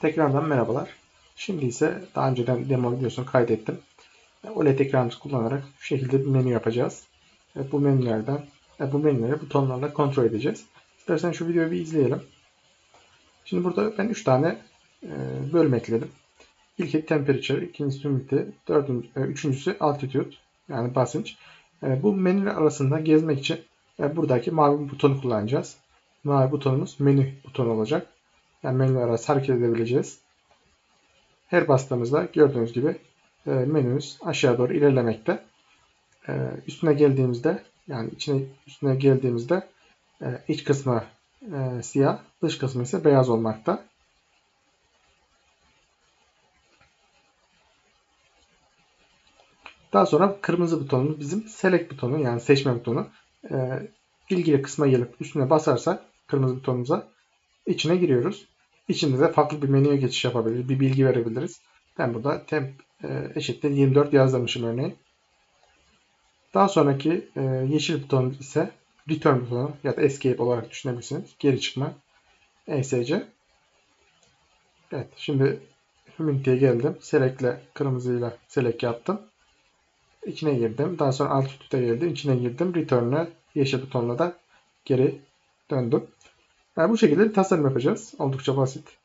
Tekrardan merhabalar. Şimdi ise daha önceden demo videosunu kaydettim. OLED ekranımızı kullanarak şu şekilde bir menü yapacağız. Bu menülerden ve bu menüleri butonlarla kontrol edeceğiz. İstersen şu videoyu bir izleyelim. Şimdi burada ben 3 tane e, bölüm ekledim. İlki temperature, ikincisi humidity, e, üçüncüsü altitude yani basınç. E, bu menüler arasında gezmek için e, buradaki mavi butonu kullanacağız. Mavi butonumuz menü butonu olacak. Yani menü arası hareket edebileceğiz. Her bastığımızda gördüğünüz gibi e, menümüz aşağı doğru ilerlemekte. E, üstüne geldiğimizde yani içine üstüne geldiğimizde e, iç kısmı siyah, dış kısmı ise beyaz olmakta. Daha sonra kırmızı butonumuz bizim select butonu yani seçme butonu. E, ilgili kısma gelip üstüne basarsak kırmızı butonumuza içine giriyoruz. İçinde de farklı bir menüye geçiş yapabiliriz. Bir bilgi verebiliriz. Ben burada temp e, eşittir 24 yazdırmışım örneğin. Daha sonraki e, yeşil buton ise return butonu ya da escape olarak düşünebilirsiniz. Geri çıkma. ESC. Evet şimdi humidity'ye geldim. Select'le kırmızıyla select yaptım. İçine girdim. Daha sonra altitude'e geldim. İçine girdim. Return'le yeşil butonla da geri döndüm. Yani bu şekilde bir tasarım yapacağız. Oldukça basit.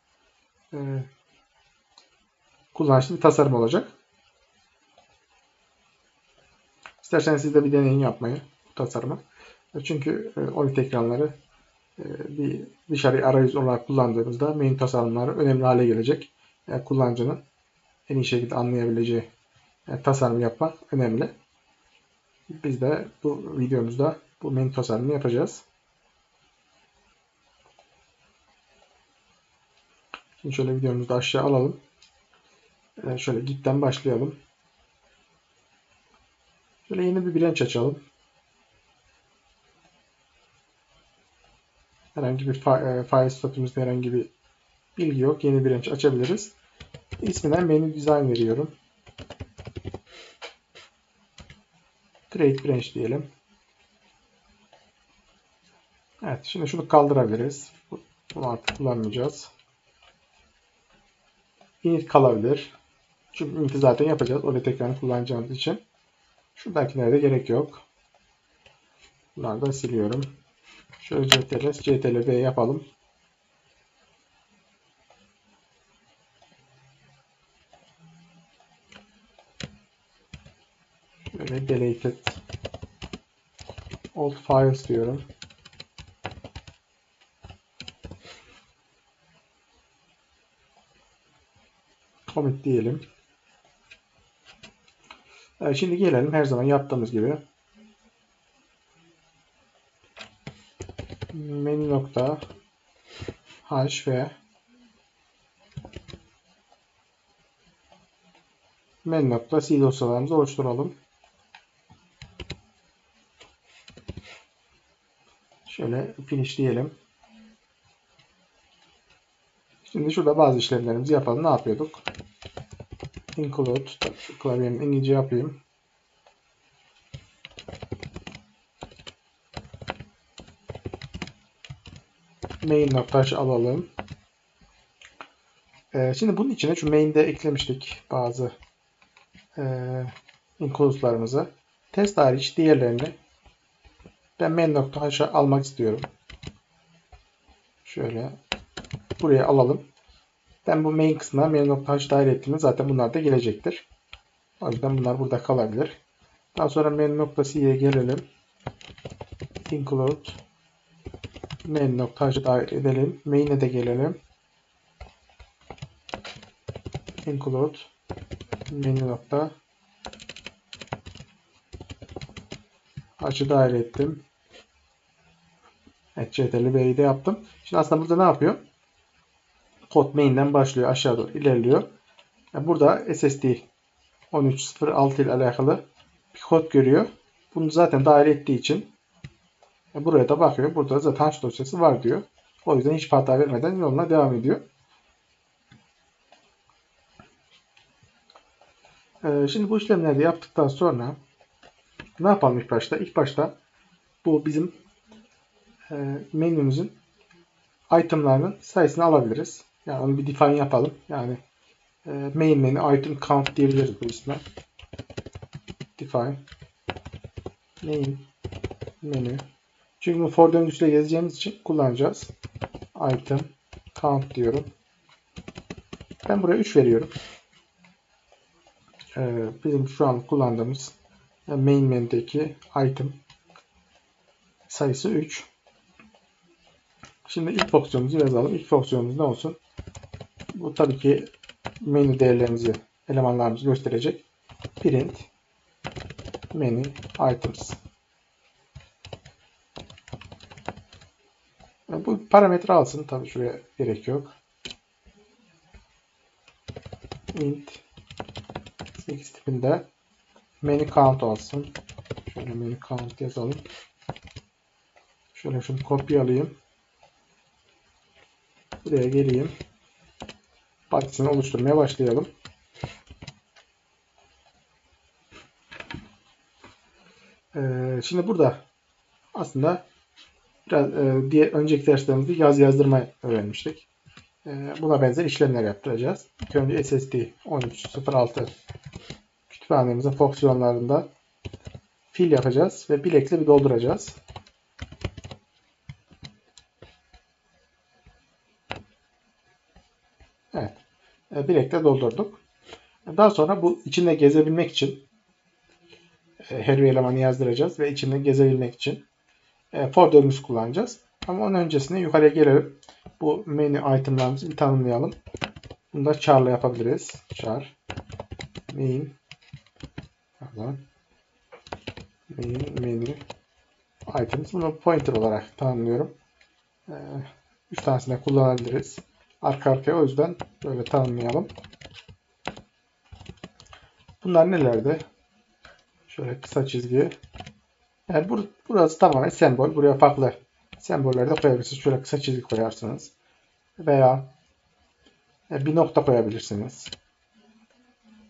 Ee, kullanışlı bir tasarım olacak. İsterseniz siz de bir deneyim yapmayı bu tasarımı. Çünkü e, OLED ekranları e, bir dışarı arayüz olarak kullandığımızda main tasarımları önemli hale gelecek. Yani kullanıcının en iyi şekilde anlayabileceği yani tasarım yapmak önemli. Biz de bu videomuzda bu main tasarımını yapacağız. Şimdi şöyle videomuzu da aşağı alalım. Ee, şöyle gitten başlayalım. Şöyle yeni bir branch açalım. Herhangi bir file, file statümüzde herhangi bir bilgi yok. Yeni branch açabiliriz. İsmine menu design veriyorum. Create branch diyelim. Evet, şimdi şunu kaldırabiliriz. Bunu artık kullanmayacağız. Init kalabilir. Çünkü init'i zaten yapacağız. OLED ekranı kullanacağımız için. Şuradakilere de gerek yok. Bunları da siliyorum. Şöyle CTRL, CTRL B yapalım. Şöyle deleted old files diyorum. Commit diyelim. Evet, şimdi gelelim her zaman yaptığımız gibi. Menü nokta h ve menü nokta c dosyalarımızı oluşturalım. Şöyle finish diyelim. Şimdi şurada bazı işlemlerimizi yapalım. Ne yapıyorduk? Include. Klavyenin İngilizce yapayım. Main noktaş alalım. Ee, şimdi bunun içine şu main'de eklemiştik bazı e, include'larımızı. Test hariç diğerlerini ben main nokta almak istiyorum. Şöyle buraya alalım. Ben bu main kısmına main.h dahil ettiğimde zaten bunlar da gelecektir. O yüzden bunlar burada kalabilir. Daha sonra main.c'ye gelelim. Include main.h dahil edelim. Main'e de gelelim. Include main nokta h'ı dahil ettim. Evet CTRL B'yi de yaptım. Şimdi aslında burada ne yapıyor? Kod main'den başlıyor aşağı doğru ilerliyor. burada SSD 13.06 ile alakalı bir kod görüyor. Bunu zaten dahil ettiği için buraya da bakıyor. Burada zaten hash dosyası var diyor. O yüzden hiç hata vermeden yoluna devam ediyor. Ee, şimdi bu işlemleri yaptıktan sonra ne yapalım ilk başta? İlk başta bu bizim e, menümüzün itemlarının sayısını alabiliriz. Yani onu bir define yapalım. Yani e, main menü item count diyebiliriz bu isme. Define main menü. Çünkü bu for döngüsüyle yazacağımız için kullanacağız. Item count diyorum. Ben buraya 3 veriyorum. Ee, bizim şu an kullandığımız e, main menüdeki item sayısı 3. Şimdi ilk fonksiyonumuzu yazalım. İlk fonksiyonumuz ne olsun? Bu tabii ki menü değerlerimizi, elemanlarımızı gösterecek. Print menu items. Bu parametre alsın. Tabii şuraya gerek yok. int 8 tipinde menu count olsun. Şöyle menu count yazalım. Şöyle şunu kopyalayayım. Buraya geleyim. Partisini oluşturmaya başlayalım. Ee, şimdi burada aslında biraz e, diye önceki derslerimizde yaz yazdırma öğrenmiştik. E, buna benzer işlemler yaptıracağız. İlk önce SSD 1306 kütüphanemizin fonksiyonlarında fil yapacağız ve bilekle bir dolduracağız. Evet. E, bilekle doldurduk. Daha sonra bu içinde gezebilmek için e, her bir elemanı yazdıracağız ve içinde gezebilmek için e, for döngüsü kullanacağız. Ama onun öncesinde yukarıya gelelim. Bu menü itemlarımızı bir tanımlayalım. Bunu da char'la yapabiliriz. Char main pardon main menü items. Bunu pointer olarak tanımlıyorum. Ee, üç tanesini kullanabiliriz. Arka arkaya o yüzden böyle tanımlayalım. Bunlar nelerde? Şöyle kısa çizgi. Yani bur burası tamamen sembol. Buraya farklı semboller de koyabilirsiniz. Şöyle kısa çizgi koyarsınız. Veya e, bir nokta koyabilirsiniz.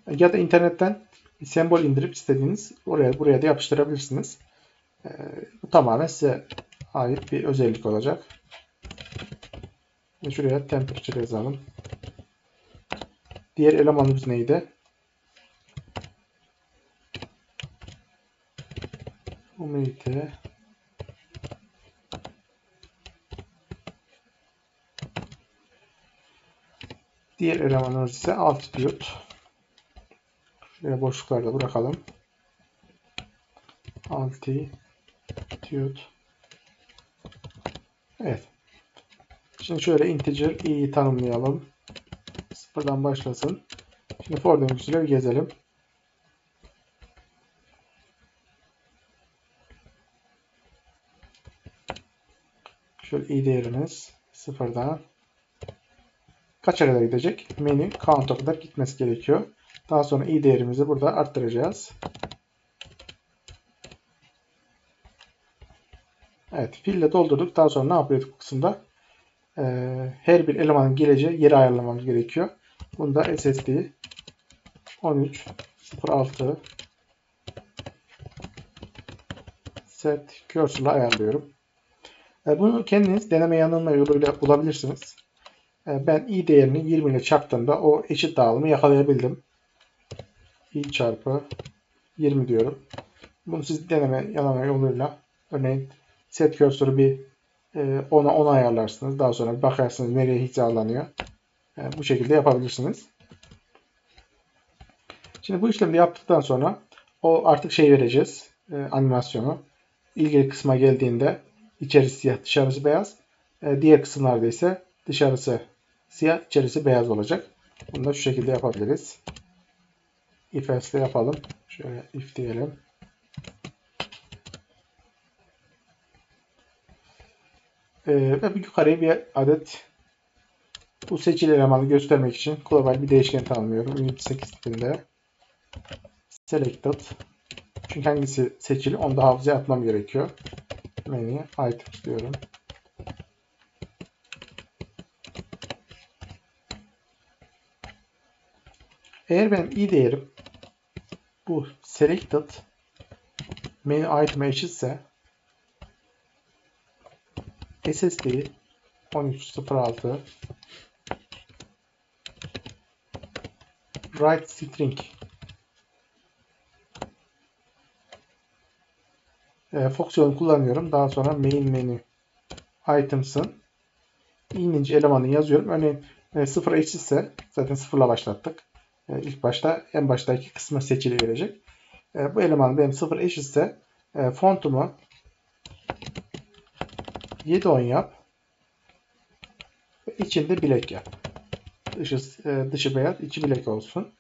Ya da internetten sembol indirip istediğiniz oraya buraya da yapıştırabilirsiniz. E, bu tamamen size ait bir özellik olacak. Şuraya temperature yazalım. Diğer elemanımız neydi? Humidity Diğer elemanımız ise altitude. Şuraya boşluklarda bırakalım. Altitude. Evet. Şimdi şöyle integer i'yi tanımlayalım. Sıfırdan başlasın. Şimdi for döngüsüyle bir gezelim. Şöyle i değerimiz sıfırdan kaç arada gidecek? Menü count'a kadar gitmesi gerekiyor. Daha sonra i değerimizi burada arttıracağız. Evet, fille doldurduk. Daha sonra ne yapıyorduk bu kısımda? Ee, her bir elemanın geleceği yeri ayarlamamız gerekiyor. Bunda SSD 13.06 set cursor'la ayarlıyorum. Ee, bunu kendiniz deneme yanılma yoluyla bulabilirsiniz. Ee, ben i değerini 20 ile çarptığımda o eşit dağılımı yakalayabildim. i çarpı 20 diyorum. Bunu siz deneme yanılma yoluyla örneğin set cursor'ı bir e, ona 10 ayarlarsınız. Daha sonra bakarsınız nereye hizalanıyor. Yani bu şekilde yapabilirsiniz. Şimdi bu işlemi yaptıktan sonra o artık şey vereceğiz. E, animasyonu. İlgili kısma geldiğinde içerisi siyah dışarısı beyaz. E, diğer kısımlarda ise dışarısı siyah içerisi beyaz olacak. Bunu da şu şekilde yapabiliriz. If else yapalım. Şöyle if diyelim. Ee, ve yukarıya bir adet bu seçili elemanı göstermek için global bir değişken tanımlıyorum. Unit 8 tipinde selected çünkü hangisi seçili onu da hafızaya atmam gerekiyor. Menü items diyorum. Eğer benim i değerim bu selected menü item'a eşitse SSD 1306 write string e, fonksiyonu kullanıyorum. Daha sonra main menü items'ın ininci elemanı yazıyorum. Örneğin e, sıfır eşitse zaten sıfırla başlattık. E, ilk başta en baştaki kısmı seçili verecek. E, bu eleman benim sıfır eşitse e, fontumu 7-10 yap. Ve içinde bilek yap. Dışı, e, dışı beyaz, içi bilek olsun.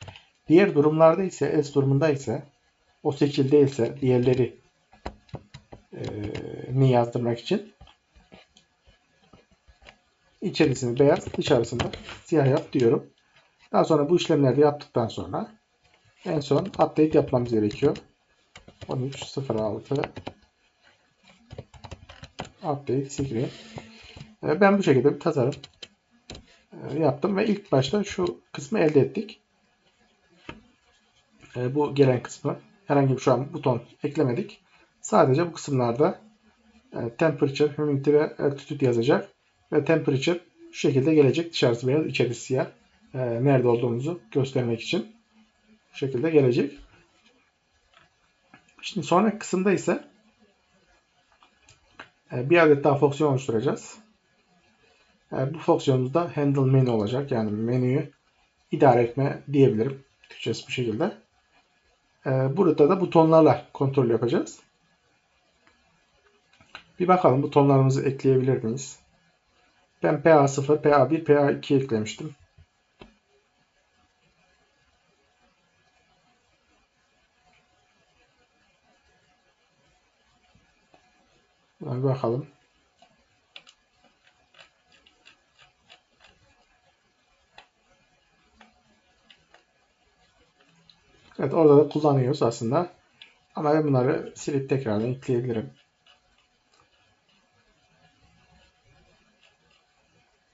Diğer durumlarda ise, else durumunda ise o seçil değilse diğerleri e, ni yazdırmak için içerisini beyaz, dışarısında siyah yap diyorum. Daha sonra bu işlemleri yaptıktan sonra en son update yapmamız gerekiyor. 13.06 update screen. Ben bu şekilde bir tasarım e, yaptım ve ilk başta şu kısmı elde ettik. E, Bu gelen kısmı herhangi bir şu an buton eklemedik. Sadece bu kısımlarda e, temperature, humidity ve altitude yazacak ve temperature şu şekilde gelecek. Dışarısı beyaz, içerisi siyah. E, Nerede olduğumuzu göstermek için bu şekilde gelecek. Şimdi sonraki kısımda ise bir adet daha fonksiyon oluşturacağız. E, Bu fonksiyonumuz da handle menü olacak. Yani menüyü idare etme diyebilirim. Türkçesi bu şekilde. E, Burada da butonlarla kontrol yapacağız. Bir bakalım butonlarımızı ekleyebilir miyiz? Ben PA0, PA1, PA2 eklemiştim. Bakalım. Evet orada da kullanıyoruz aslında. Ama ben bunları silip tekrardan ekleyebilirim.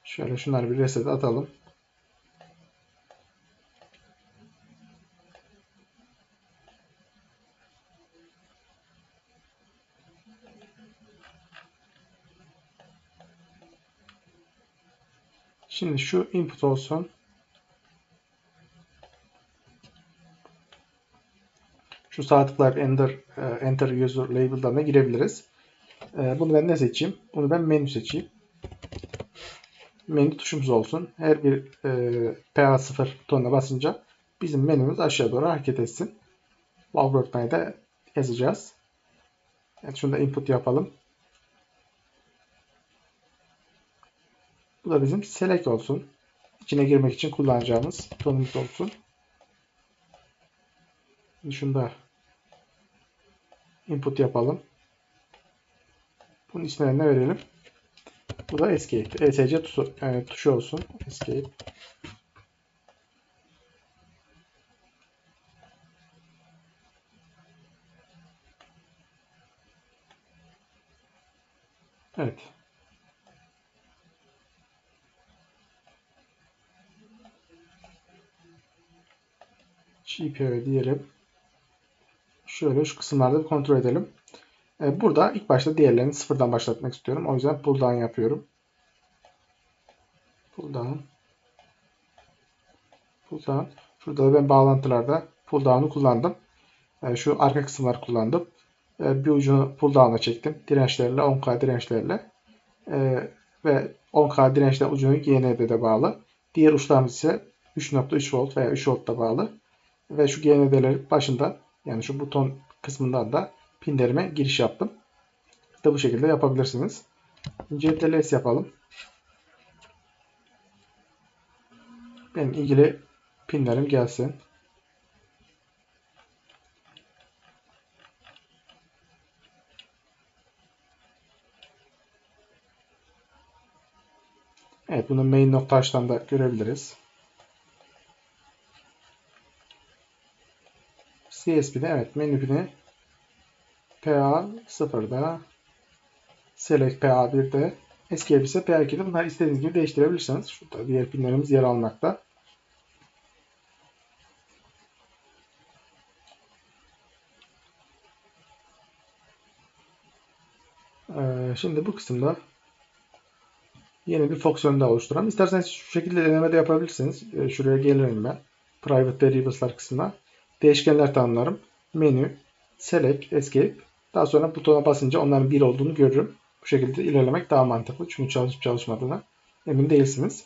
Şöyle şunları bir reset atalım. Şimdi şu input olsun. Şu sağ tıklayıp enter, e, enter user label'larına girebiliriz. E, Bunu ben ne seçeyim? Bunu ben menü seçeyim. Menü tuşumuz olsun. Her bir e, PA0 butonuna basınca bizim menümüz aşağı doğru hareket etsin. Valve da yazacağız. Evet, şunu da input yapalım. Bu da bizim select olsun. İçine girmek için kullanacağımız butonumuz olsun. Şimdi şunu da input yapalım. Bunun ismine ne verelim? Bu da escape. ESC tuşu, yani tuşu olsun. Escape. Evet. GPO diyelim. Şöyle şu kısımlarda bir kontrol edelim. E, Burada ilk başta diğerlerini sıfırdan başlatmak istiyorum. O yüzden pull down yapıyorum. Pull down. Pull down. Şurada da ben bağlantılarda pull down'u kullandım. E, Şu arka kısımları kullandım. E, Bir ucunu pull down'a çektim. Dirençlerle 10K dirençlerle. Ve 10K dirençle ucunu GND'de bağlı. Diğer uçlarımız ise 3.3 volt veya 3 volt'ta bağlı. Ve şu GND'lerin başından yani şu buton kısmından da pinlerime giriş yaptım. Siz de bu şekilde yapabilirsiniz. CTLS yapalım. Benim ilgili pinlerim gelsin. Evet bunu main nokta açtan da görebiliriz. CSP'de evet menü pini PA 0'da Select PA 1'de Escape ise PA2'de bunları istediğiniz gibi değiştirebilirsiniz. Şurada diğer pinlerimiz yer almakta. Ee, şimdi bu kısımda yeni bir fonksiyon daha oluşturalım. İsterseniz şu şekilde deneme de yapabilirsiniz. Ee, şuraya gelirim ben. private variables'lar kısmına değişkenler tanımlarım. Menü, select, escape. Daha sonra butona basınca onların bir olduğunu görürüm. Bu şekilde ilerlemek daha mantıklı. Çünkü çalışıp çalışmadığına emin değilsiniz.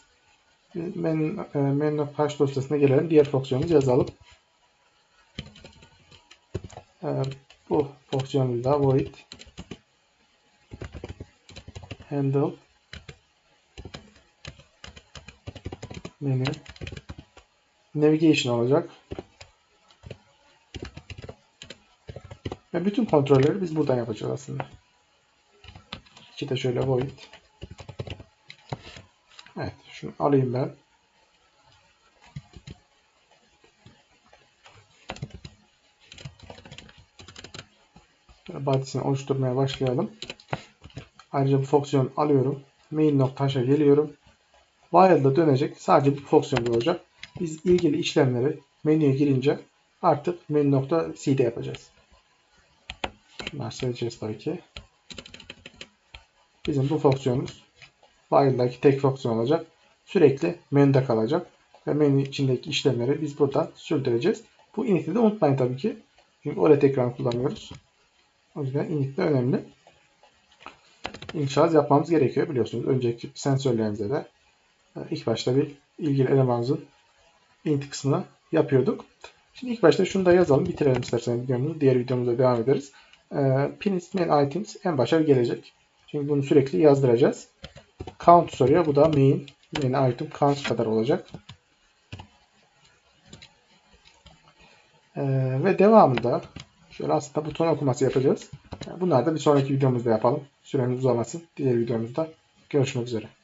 Men, e, men.h dosyasına gelelim. Diğer fonksiyonumuzu yazalım. E, bu fonksiyonumuzda void handle menü navigation olacak. Ve bütün kontrolleri biz buradan yapacağız aslında. İki de şöyle void. Evet, şunu alayım ben. Body'sini oluşturmaya başlayalım. Ayrıca bu fonksiyonu alıyorum. Main.h'a geliyorum. While'da dönecek. Sadece bu fonksiyon olacak. Biz ilgili işlemleri menüye girince artık menü.c'de yapacağız. Bunlar tabii ki. Bizim bu fonksiyonumuz while'daki tek fonksiyon olacak. Sürekli menüde kalacak. Ve menü içindeki işlemleri biz buradan sürdüreceğiz. Bu init'i de unutmayın tabii ki. Çünkü OLED ekran kullanıyoruz. O yüzden init de önemli. İnşaat yapmamız gerekiyor biliyorsunuz. Önceki sensörlerimizde de e, ilk başta bir ilgili elemanımızın init kısmını yapıyorduk. Şimdi ilk başta şunu da yazalım. Bitirelim isterseniz videomuzu. Diğer videomuzda devam ederiz. E, Pins main items en başa gelecek. Çünkü bunu sürekli yazdıracağız. Count soruyor. Bu da main main item count kadar olacak. E, ve devamında şöyle aslında buton okuması yapacağız. Bunlar da bir sonraki videomuzda yapalım. Süremiz uzamasın. Diğer videomuzda görüşmek üzere.